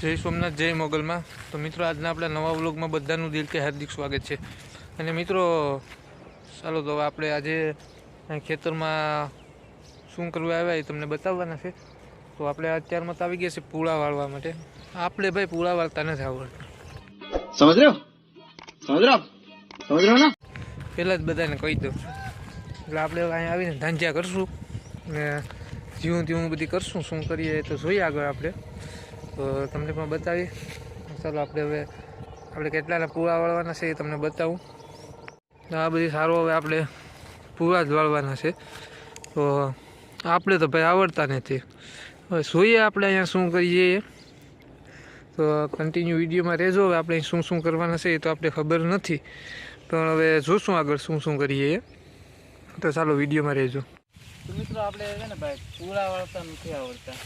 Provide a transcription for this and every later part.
જય સોમનાથ જય મોગલમાં. તો મિત્રો આજના આપણા નવા વ્લોગમાં બધાનું દિલથી હાર્દિક સ્વાગત છે. અને મિત્રો ચાલો તો આપણે આજે ખેતરમાં શું કરવા આવ્યા એ તમને બતાવવાના છે. તો આપણે અત્યારમાં તો આવી ગયા છે પૂળા વાળવા માટે. આપણે ભાઈ પૂળા વાળતા નથી આવડતું. સમજ રહ્યો? પહેલાં જ બધાને કહી દઉં એટલે આપણે અહીંયા આવીને ધાંજ્યા કરશું. ને જીવું તેવું બધી કરશું. શું કરીએ તો જોઈએ આગળ આપણે. તો તમને પણ બતાવીએ ચાલો આપણે હવે આપણે કેટલાના પૂરા વાળવાના છે એ તમને બતાવું. તો આ બધી સારો હવે આપણે પૂરા જ વાળવાના છે. તો આપણે તો ભાઈ આવડતા નથી. હવે જોઈએ આપણે અહીંયા શું કરીએ. તો કન્ટિન્યુ વિડીયોમાં રહેજો. હવે આપણે શું શું કરવાના છે એ તો આપણે ખબર નથી. પણ હવે જોશું આગળ શું શું કરીએ. તો ચાલો વિડીયોમાં રહેજો. મિત્રો આપણે છે ને ભાઈ પૂરા વાળતા નથી આવડતા.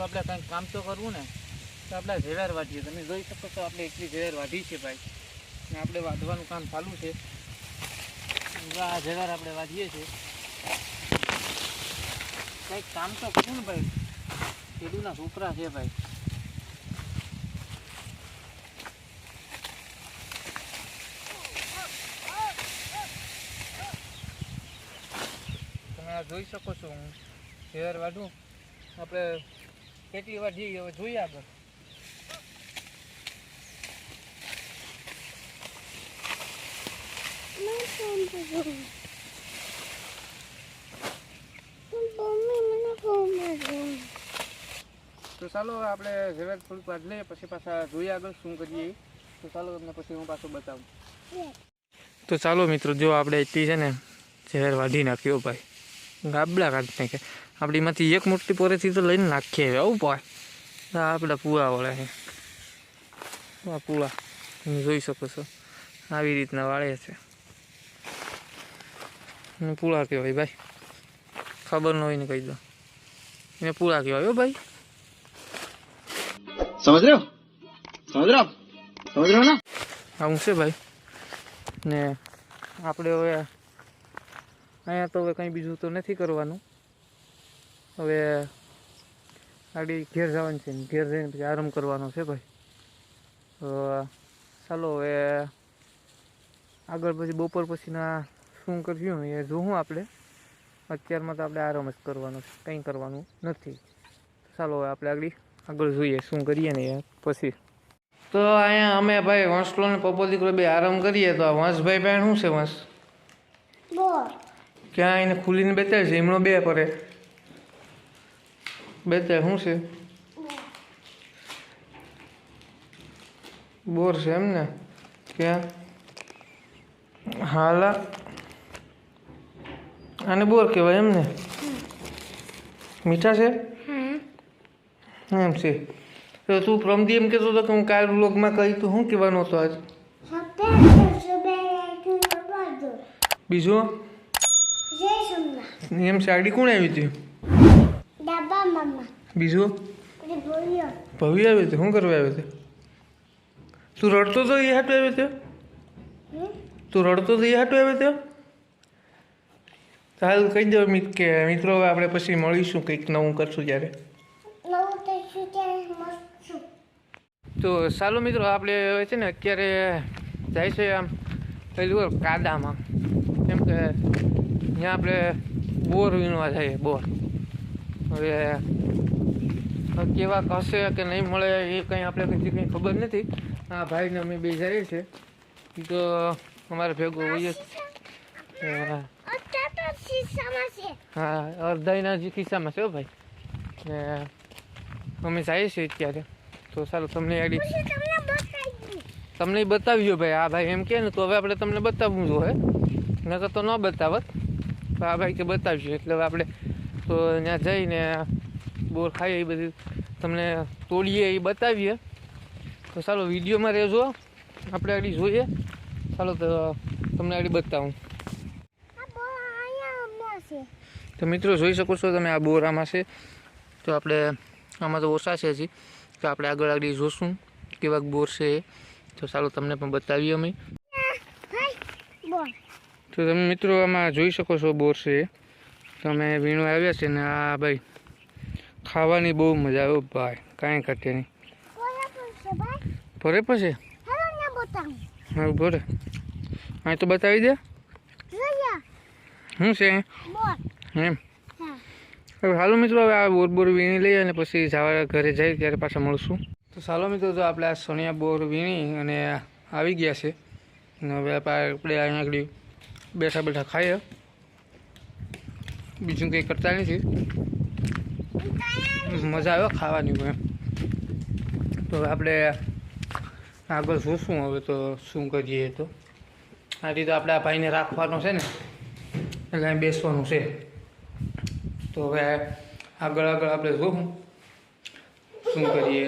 તો આપણે કંઈક કામ તો કરવું ને, તો આપણે ઝેર વાટીએ તમે જોઈ શકો છો આપણે એટલી ઝેર વાઢી છે ભાઈ. ને આપણે વાઢવાનું કામ ચાલુ છે. આ ઝેર આપણે વાઢીએ છીએ. કંઈક કામ તો કરવું ને ભાઈ. ખેડૂતના છોકરા છે ભાઈ. તમે આ જોઈ શકો છો હું. ઝેર વાઢું. આપણે કેટલી વાઢી હવે જોઈએ આગળ. તો ચાલો આપણે ઝવેર થોડીક વાઢ લઈએ પછી પાછા જોઈએ આગળ શું કરીએ. તો ચાલો તમને પછી હું પાછું બતાવું. તો ચાલો મિત્રો જો આપણે એટલી છે ને ઝેર વાઢી નાખ્યો ભાઈ. ગાબડા કાઢી નાખે. આપણે એમાંથી એક મોટી પોરેથી તો લઈને નાખીએ આવું પાય આ આપણા પૂળા વળે છે. આ પૂળા જોઈ શકો છો. આવી રીતના વાળે છે. એને પૂળા કહેવાય ભાઈ. ખબર ન હોય ને કહી દો એને પૂળા કહેવાય ભાઈ. સમજ્યો રહ્યો? સમજ રહ્યો ને? આવું છે ભાઈ. ને આપણે હવે અહીંયા તો હવે કંઈ બીજું તો નથી કરવાનું. હવે ગાડી ઘેર જવાની છે ઘેર જઈને પછી આરામ કરવાનો છે ભાઈ. તો, ચાલો હવે આગળ પછી બપોર પછીના શું કરશું એ જોવું આપણે. અત્યારમાં તો આપણે આરામ જ કરવાનો છે, કંઈ કરવાનું નથી. ચાલો હવે આપણે આગળ આગળ જોઈએ શું કરીએ ને પછી. તો અહીંયા અમે ભાઈ વંશલો ને પપ્પો દીકરો બે આરામ કરીએ તો આ વંશભાઈ બેન શું છે વંશ? ક્યાં એને ખુલીને બેતાય છે? એમનો બે પરે. બેતાય શું છે? બોર છે એમ ને? ક્યાં? હાલા. આને બોર કહેવાય એમ ને? મીઠા છે? એમ છે. તો તું પ્રમદી એમ કહેતો હતો કે હું કાલ વ્લોગમાં કહી તો શું કહેવાનું હતો આજ? બીજું? એમ સાડી કોણ આવી હતી? બીજું? ભવ્ય. આવ્યો હતો? શું કરવા આવ્યો હતો? તું રડતો તો એ હાટું આવ્યો હતો? તું રડતો તો એ હાટું આવ્યો હતો? ચાલ કહી દો મિત કે મિત્રો આપણે પછી મળીશું કંઈક નવું કરશું જ્યારે તો ચાલો મિત્રો આપણે હવે છે ને અત્યારે જાય છે આમ પેલું કાદામાં. કેમ કે ત્યાં આપણે બોર વીણવા જઈએ બોર. હવે કેવા કશે કે નહીં મળે એ કંઈ આપણે હજી કંઈ ખબર નથી. આ ભાઈને અમે બે જઈએ છીએ. તો અમારે ભેગો હોઈએ હા. અડધાઈના જે ખિસ્સામાં છે ભાઈ. ને અમે જઈએ છીએ અત્યારે. તો સારું, તમને આડી તમને બતાવ્યો ભાઈ. આ ભાઈ એમ કે ને, તો હવે આપણે તમને બતાવવું જોઈએ નકર તો ન બતાવત. તો આ ભાઈ કે બતાવીશું એટલે આપણે તો ત્યાં જઈને બોર ખાઈએ એ બધી. તમને તોડીએ એ બતાવીએ. તો ચાલો વિડીયોમાં રહેજો. આપણે આગળ જોઈએ. ચાલો તો તમને આગળ બતાવું. તો મિત્રો જોઈ શકો છો તમે આ બોર આમાં છે. તો આપણે આમાં તો ઓછા છે હજી. તો આપણે આગળ આગળ જોશું કેવા બોર છે એ. તો ચાલો તમને પણ બતાવીએ અમે. તો તમે મિત્રો આમાં જોઈ શકો છો બોર છે. તમે વીણવા આવ્યા છે ને આ ભાઈ ખાવાની બહુ મજા આવે. ભાઈ કાંઈ ઘટે નહીં. ભરે પછી હા ઊભો હા અહીં તો બતાવી દે. શું છે? એમ. હવે હાલો મિત્રો હવે આ બોર બોર વીણી લઈએ અને પછી જવા ઘરે જઈએ ત્યારે પાછા મળશું. તો ચાલો મિત્રો તો આપણે આ સોનિયા બોર વીણી અને આવી ગયા છે. અને હવે આપણે અહીંયા આગળ બેઠા બેઠા ખાઈએ. બીજું કંઈ કરતા નથી. મજા આવે ખાવાની એમ તો આપણે આગળ જોશું હવે તો શું કરીએ તો. આ રીતે આપણે આ ભાઈને રાખવાનો છે ને, એટલે અહીં બેસવાનું છે. તો હવે આગળ આગળ આપણે જોશું શું કરીએ.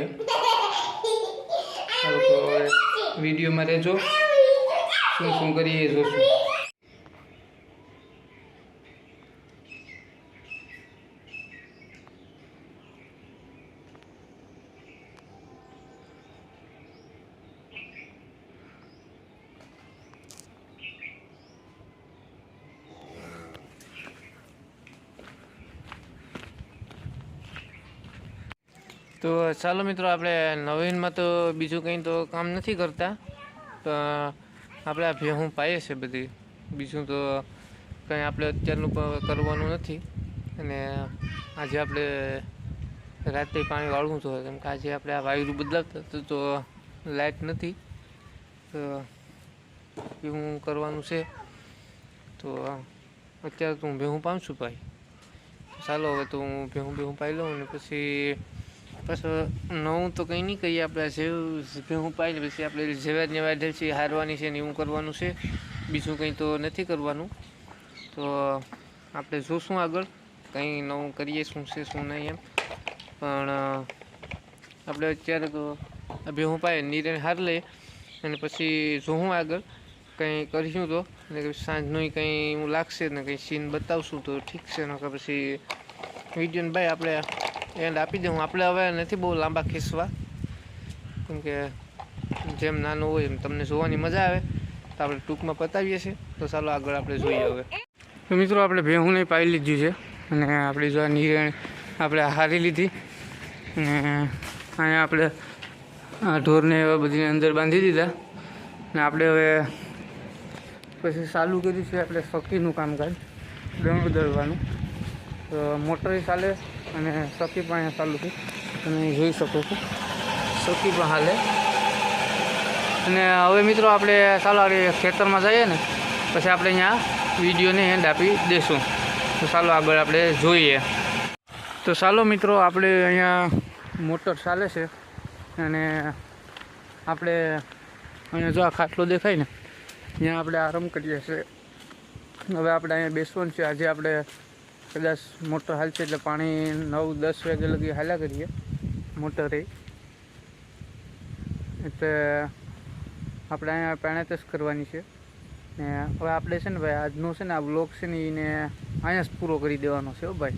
તો વિડીયોમાં રહેજો. શું શું કરીએ જોશું. તો ચાલો મિત્રો, આપણે નવીનમાં તો બીજું કંઈ તો કામ નથી કરતા તો આપણે આ ભેહું પાઈએ છે બધી. બીજું તો કંઈ આપણે અત્યારનું કરવાનું નથી. અને આજે આપણે રાતે પાણી વાળવું તો કેમ કે આજે આપણે આ વાયુરું બદલાવતા હતું, તો લાઇટ નથી. તો એવું કરવાનું છે. તો અત્યારે તો હું ભેહું પામશું ભાઈ. ચાલો, હવે તો હું ભેહું ભેહું પાઈ લઉં અને પછી પાછું નવું તો કંઈ નહીં કહીએ આપણે. જેવું ભેહું પાય પછી આપણે જેવાજને વાઢેલ છે હારવાની છે ને એવું કરવાનું છે. બીજું કંઈ તો નથી કરવાનું. તો આપણે જોશું આગળ કંઈ નવું કરીએ, શું છે, શું નહીં એમ. પણ આપણે અત્યારે તો ભેહું પાય નીરે હાર લે અને પછી જોઉં આગળ. કંઈ કરીશું તો. અને સાંજનું કંઈ એવું લાગશે ને કંઈ સીન બતાવશું તો ઠીક છે. નકર પછી વિડીયોને ભાઈ આપણે. એન્ડ આપી દઉં આપણે હવે નથી બહુ લાંબા ખીસવા કેમ કે જેમ નાનું હોય એમ તમને જોવાની મજા આવે. તો આપણે ટૂંકમાં પતાવીએ છીએ. તો ચાલો આગળ આપણે જોઈએ હવે. તો મિત્રો આપણે ભેહું નહીં પાઈ લીધું છે. અને આપણે જો આ નિરણ આપણે હારી લીધી. અને અહીંયા આપણે આ ઢોરને એવા બધીને અંદર બાંધી દીધા. ને આપણે હવે પછી ચાલુ કર્યું છે આપણે સખીનું કામકાજ દળું દળવાનું. મોટર ચાલે અને સખી પણ અહીંયા ચાલુ છે. તમે જોઈ શકો છો. સખી પણ હાલે. અને હવે મિત્રો આપણે ચાલો આપણે ખેતરમાં જઈએ ને, પછી આપણે અહીંયા વિડીયોને એન્ડ આપી દઈશું. તો ચાલો આગળ આપણે જોઈએ. તો ચાલો મિત્રો, આપણે અહીંયા મોટર ચાલે છે અને આપણે અહીંયા જો આ ખાટલો દેખાય ને ત્યાં આપણે આરામ કરીએ છીએ. હવે આપણે અહીંયા બેસવાનું છે. આજે આપણે કદાચ મોટર હાલશે એટલે પાણી નવ, દસ વાગે લગી હાલ્યા કરીએ, મોટરે. એટલે આપણે અહીંયા પેણાતસ કરવાની છે. ને હવે આપણે છે ને ભાઈ, આજનો છે ને આ બ્લોગ છે ને એને અહીંયા જ પૂરો કરી દેવાનો છે હો ભાઈ.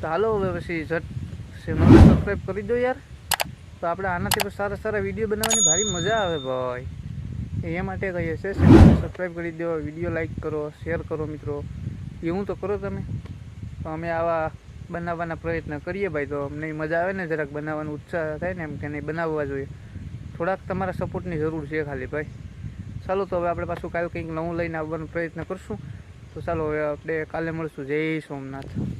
તો હાલો હવે પછી ઝટ ચેનલને સબસ્ક્રાઈબ કરી દો યાર. તો આપણે આનાથી પણ સારા સારા વીડિયો બનાવવાની ભારી મજા આવે ભાઈ. એ માટે કહીએ છીએ ચેનલને સબસ્ક્રાઈબ કરી દો વીડિયો લાઇક કરો શેર કરો મિત્રો. એવું તો કરો તમે. તો અમે આવા બનાવવાના પ્રયત્ન કરીએ ભાઈ. તો અમને મજા આવે ને જરાક બનાવવાનો ઉત્સાહ થાય ને એમ કે નહીં, બનાવવા જોઈએ. થોડાક તમારા સપોર્ટની જરૂર છે ખાલી ભાઈ. ચાલો તો હવે આપણે પાછું કાલે કંઈક નવું લઈને આવવાનો પ્રયત્ન કરશું. તો ચાલો હવે આપણે કાલે મળશું. જય સોમનાથ.